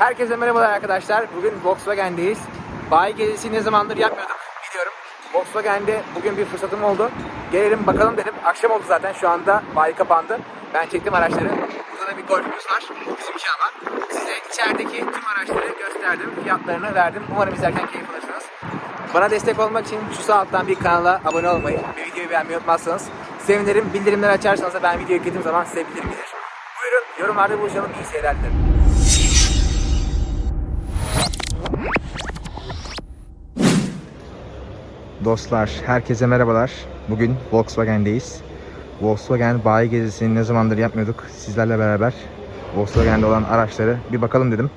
Herkese merhabalar arkadaşlar. Bugün Volkswagen'deyiz. Bayi gezisi ne zamandır yapmıyordum biliyorum. Volkswagen'de bugün bir fırsatım oldu. Gelelim bakalım dedim. Akşam oldu zaten şu anda bayi kapandı. Ben çektim araçları. Burada da bir golfümüz var. Bizimki ama. Size içerideki tüm araçları gösterdim. Fiyatlarını verdim. Umarım izlerken keyif alırsınız. Bana destek olmak için şu sağ alttan bir kanala abone olmayı, bir videoyu beğenmeyi unutmazsanız sevinirim. Bildirimleri açarsanız da ben video yüklediğim zaman size bildirim gelir. Buyurun yorumlarda buluşalım. İyi seyirler dilerim. Dostlar, herkese merhabalar. Bugün Volkswagen'deyiz. Volkswagen bayi gezisini ne zamandır yapmıyorduk. Sizlerle beraber Volkswagen'de olan araçları bir bakalım dedim.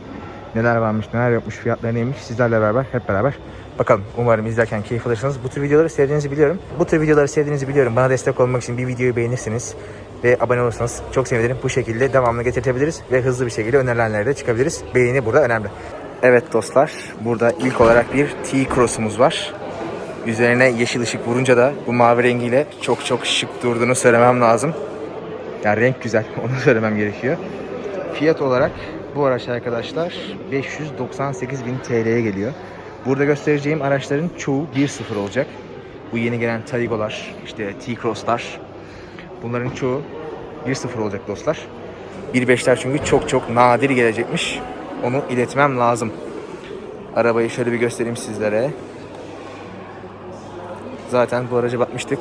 Neler varmış, neler yokmuş, fiyatları neymiş sizlerle beraber, hep beraber bakalım. Umarım izlerken keyif alırsınız. Bu tür videoları sevdiğinizi biliyorum. Bu tür videoları sevdiğinizi biliyorum. Bana destek olmak için bir videoyu beğenirsiniz ve abone olursanız çok sevinirim. Bu şekilde devamlı getirtebiliriz ve hızlı bir şekilde önerilenlere de çıkabiliriz. Beğeni burada önemli. Evet dostlar, burada ilk olarak bir T-Cross'umuz var. Üzerine yeşil ışık vurunca da bu mavi rengiyle çok çok şık durduğunu söylemem lazım. Yani renk güzel, onu söylemem gerekiyor. Fiyat olarak bu araç arkadaşlar 598 bin TL'ye geliyor. Burada göstereceğim araçların çoğu 1.0 olacak. Bu yeni gelen Taygo'lar, işte T-Cross'lar. Bunların çoğu 1.0 olacak dostlar. 1.5'ler çünkü çok çok nadir gelecekmiş. Onu iletmem lazım. Arabayı şöyle bir göstereyim sizlere. Zaten bu araca bakmıştık.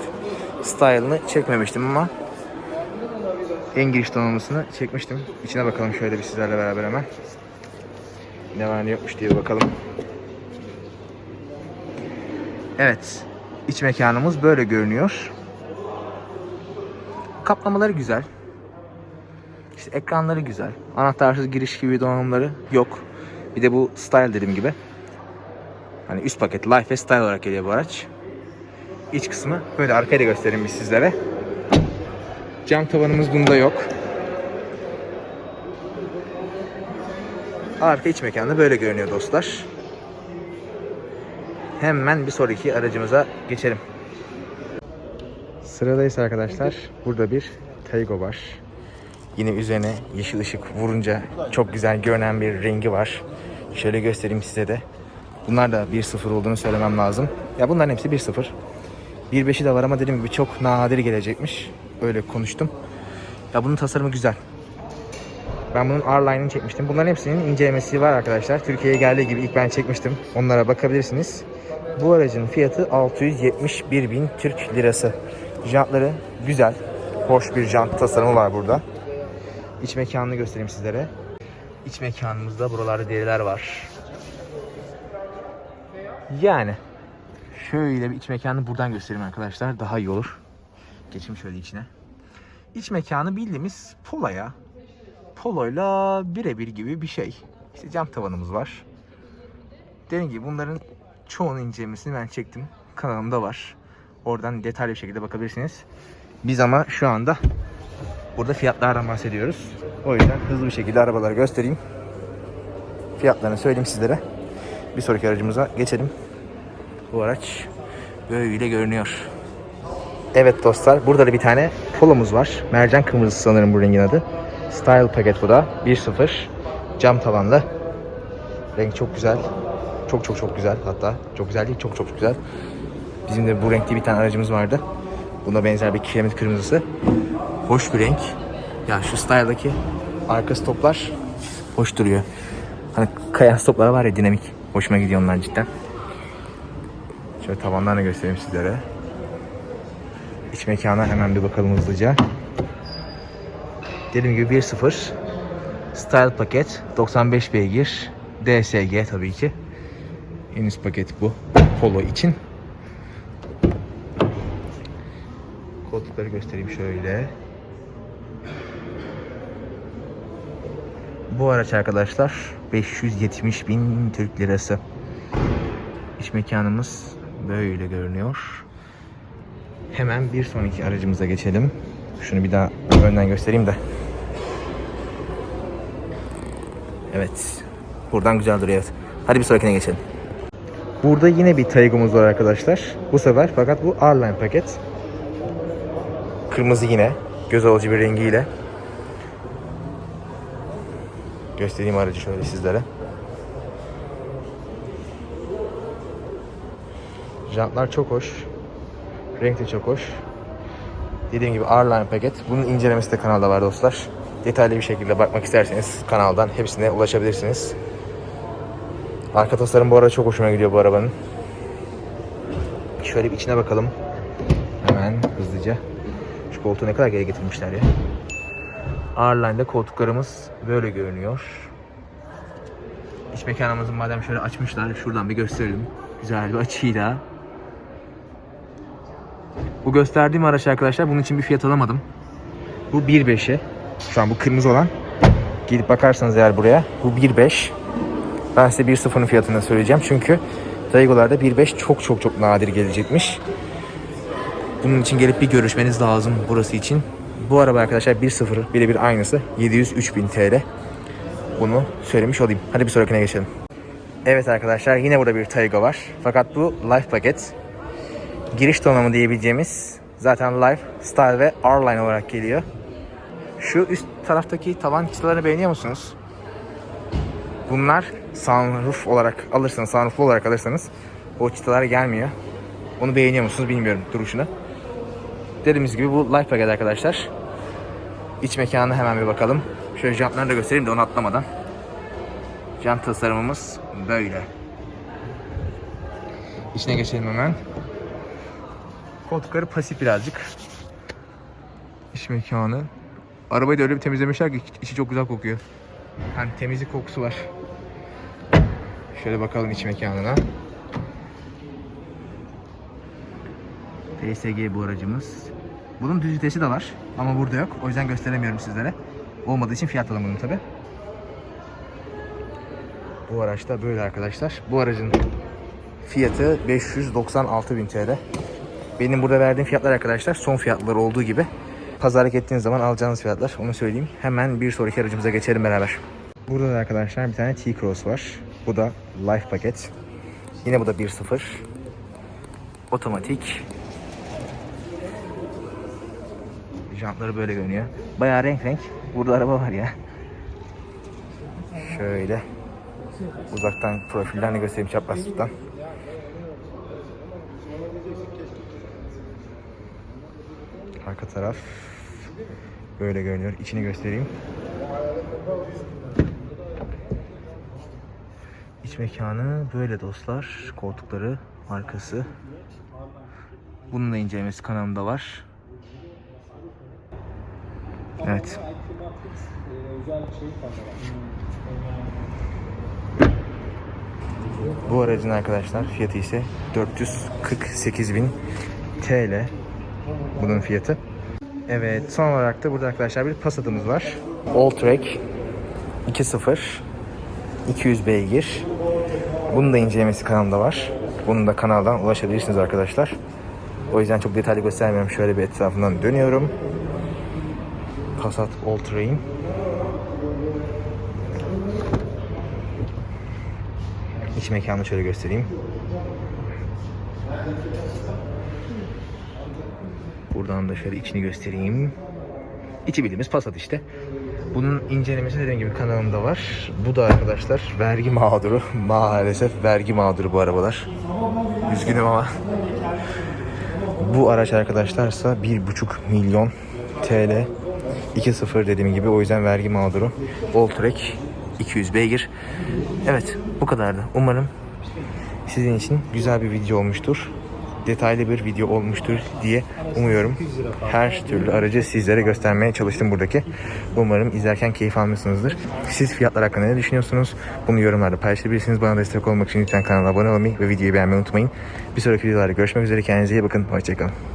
Style'ını çekmemiştim ama en giriş donanımlısını çekmiştim. İçine bakalım şöyle bir sizlerle beraber hemen. Ne var ne yokmuş diye bakalım. Evet. iç mekanımız böyle görünüyor. Kaplamaları güzel. İşte ekranları güzel. Anahtarsız giriş gibi donanımları yok. Bir de bu style dediğim gibi. Hani üst paket Life ve Style olarak geliyor bu araç. İç kısmı böyle arkaya da göstereyim biz sizlere. Cam tavanımız bunda yok. Arka iç mekanı böyle görünüyor dostlar. Hemen bir sonraki aracımıza geçelim. Sıradayız arkadaşlar. Burada bir Taygo var. Yine üzerine yeşil ışık vurunca çok güzel görünen bir rengi var. Şöyle göstereyim size de. Bunlar da 1.0 olduğunu söylemem lazım. Ya bunların hepsi 1.0. 1.5'i de var ama dediğim gibi çok nadir gelecekmiş. Öyle konuştum. Ya bunun tasarımı güzel. Ben bunun R-Line'ini çekmiştim. Bunların hepsinin incelemesi var arkadaşlar. Türkiye'ye geldiği gibi ilk ben çekmiştim. Onlara bakabilirsiniz. Bu aracın fiyatı 671 bin Türk lirası. Jantları güzel. Hoş bir jant tasarımı var burada. İç mekanını göstereyim sizlere. İç mekanımızda buralarda deriler var. Yani Şöyle bir iç mekanı buradan göstereyim arkadaşlar. Daha iyi olur. Geçeyim şöyle içine. İç mekanı bildiğimiz Polo'ya. Polo'yla birebir gibi bir şey. İşte cam tavanımız var. Dediğim gibi bunların çoğunun incelemesini ben çektim. Kanalımda var. Oradan detaylı bir şekilde bakabilirsiniz. Biz ama şu anda burada fiyatlardan bahsediyoruz. O yüzden hızlı bir şekilde arabaları göstereyim. Fiyatlarını söyleyeyim sizlere. Bir sonraki aracımıza geçelim. Bu araç böyle görünüyor. Evet dostlar burada da bir tane polomuz var. Mercan kırmızısı sanırım bu rengin adı. Style paket bu da. 1.0 cam tavanlı. Renk çok güzel. Çok çok çok güzel hatta. Çok güzel değil çok çok güzel. Bizim de bu renkte bir tane aracımız vardı. Buna benzer bir kiremit kırmızısı. Hoş bir renk. Ya şu style'daki arka stoplar hoş duruyor. Hani kayan stopları var ya dinamik. Hoşuma gidiyor onlar cidden. Şöyle tavanlarını göstereyim sizlere. İç mekana hemen bir bakalım hızlıca. Dediğim gibi 1.0 Style paket 95 beygir DSG tabii ki. En üst paket bu. Polo için. Koltukları göstereyim şöyle. Bu araç arkadaşlar 570 bin Türk lirası. İç mekanımız böyle görünüyor. Hemen bir sonraki aracımıza geçelim. Şunu bir daha önden göstereyim de. Evet. Buradan güzel duruyor. Hadi bir sonrakine geçelim. Burada yine bir Taygo'muz var arkadaşlar. Bu sefer fakat bu R-Line paket. Kırmızı yine. Göz alıcı bir rengiyle. Göstereyim aracı şöyle sizlere. Jantlar çok hoş. Renk de çok hoş. Dediğim gibi R-Line paket. Bunun incelemesi de kanalda var dostlar. Detaylı bir şekilde bakmak isterseniz kanaldan hepsine ulaşabilirsiniz. Arka tasarım bu arada çok hoşuma gidiyor bu arabanın. Şöyle bir içine bakalım. Hemen hızlıca. Şu koltuğu ne kadar geri getirmişler ya. R-Line'de koltuklarımız böyle görünüyor. İç mekanımızı madem şöyle açmışlar şuradan bir gösterelim. Güzel bir açıyla. Bu gösterdiğim araç arkadaşlar bunun için bir fiyat alamadım. Bu 1.5'e. Şu an bu kırmızı olan. Gidip bakarsanız eğer buraya. Bu 1.5. Ben size 1.0'ın fiyatını söyleyeceğim. Çünkü Daigo'larda 1.5 çok çok çok nadir gelecekmiş. Bunun için gelip bir görüşmeniz lazım burası için. Bu araba arkadaşlar 1.0 birebir aynısı. 703.000 TL. Bunu söylemiş olayım. Hadi bir sonrakine geçelim. Evet arkadaşlar yine burada bir Taygo var. Fakat bu Life paket. Giriş donanımı diyebileceğimiz zaten Life, Style ve R-Line olarak geliyor. Şu üst taraftaki tavan çıtalarını beğeniyor musunuz? Bunlar sunroof olarak alırsanız, sunrooflu olarak alırsanız o çıtalar gelmiyor. Onu beğeniyor musunuz bilmiyorum duruşunu. Dediğimiz gibi bu life paket arkadaşlar. İç mekanına hemen bir bakalım. Şöyle jantları da göstereyim de onu atlamadan. Jant tasarımımız böyle. İçine geçelim hemen. Koltukları pasif birazcık. İç mekanı. Arabayı da öyle bir temizlemişler ki içi çok güzel kokuyor. Hani temizlik kokusu var. Şöyle bakalım iç mekanına. TSG bu aracımız. Bunun düz vitesi de var ama burada yok. O yüzden gösteremiyorum sizlere. Olmadığı için fiyat alamadım tabi. Bu araçta böyle arkadaşlar. Bu aracın fiyatı 596.000 TL. Benim burada verdiğim fiyatlar arkadaşlar son fiyatları olduğu gibi. Pazarlık ettiğiniz zaman alacağınız fiyatlar onu söyleyeyim. Hemen bir sonraki aracımıza geçelim beraber. Burada da arkadaşlar bir tane T-Cross var. Bu da Life paket. Yine bu da 1.0. Otomatik. Jantları böyle görünüyor. Bayağı renk renk. Burada araba var ya. Şöyle. Uzaktan profillerini göstereyim çaprazlıktan. Arka taraf böyle görünüyor. İçini göstereyim. İç mekanı böyle dostlar. Koltukları, arkası. Bunun da incelemesi kanalımda var. Evet. Bu aracın arkadaşlar fiyatı ise 448.000 TL. Bunun fiyatı. Evet son olarak da burada arkadaşlar bir Passat'ımız var. Alltrack 2.0 200 beygir. Bunun da incelemesi kanalımda var. Bunu da kanaldan ulaşabilirsiniz arkadaşlar. O yüzden çok detaylı göstermiyorum. Şöyle bir etrafından dönüyorum. Passat All-Terrain. İç mekanını şöyle göstereyim. Buradan da şöyle içini göstereyim. İçi bildiğimiz Passat işte. Bunun incelemesi dediğim gibi kanalımda var. Bu da arkadaşlar vergi mağduru. Maalesef vergi mağduru bu arabalar. Üzgünüm ama. Bu araç arkadaşlarsa 1,5 milyon TL. 2.0 dediğim gibi o yüzden vergi mağduru. Alltrack 200 beygir. Evet bu kadardı. Umarım sizin için güzel bir video olmuştur. Detaylı bir video olmuştur diye umuyorum. Her türlü aracı sizlere göstermeye çalıştım buradaki. Umarım izlerken keyif almışsınızdır. Siz fiyatlar hakkında ne düşünüyorsunuz? Bunu yorumlarda paylaşabilirsiniz. Bana destek olmak için lütfen kanala abone olmayı ve videoyu beğenmeyi unutmayın. Bir sonraki videolarda görüşmek üzere. Kendinize iyi bakın. Hoşçakalın.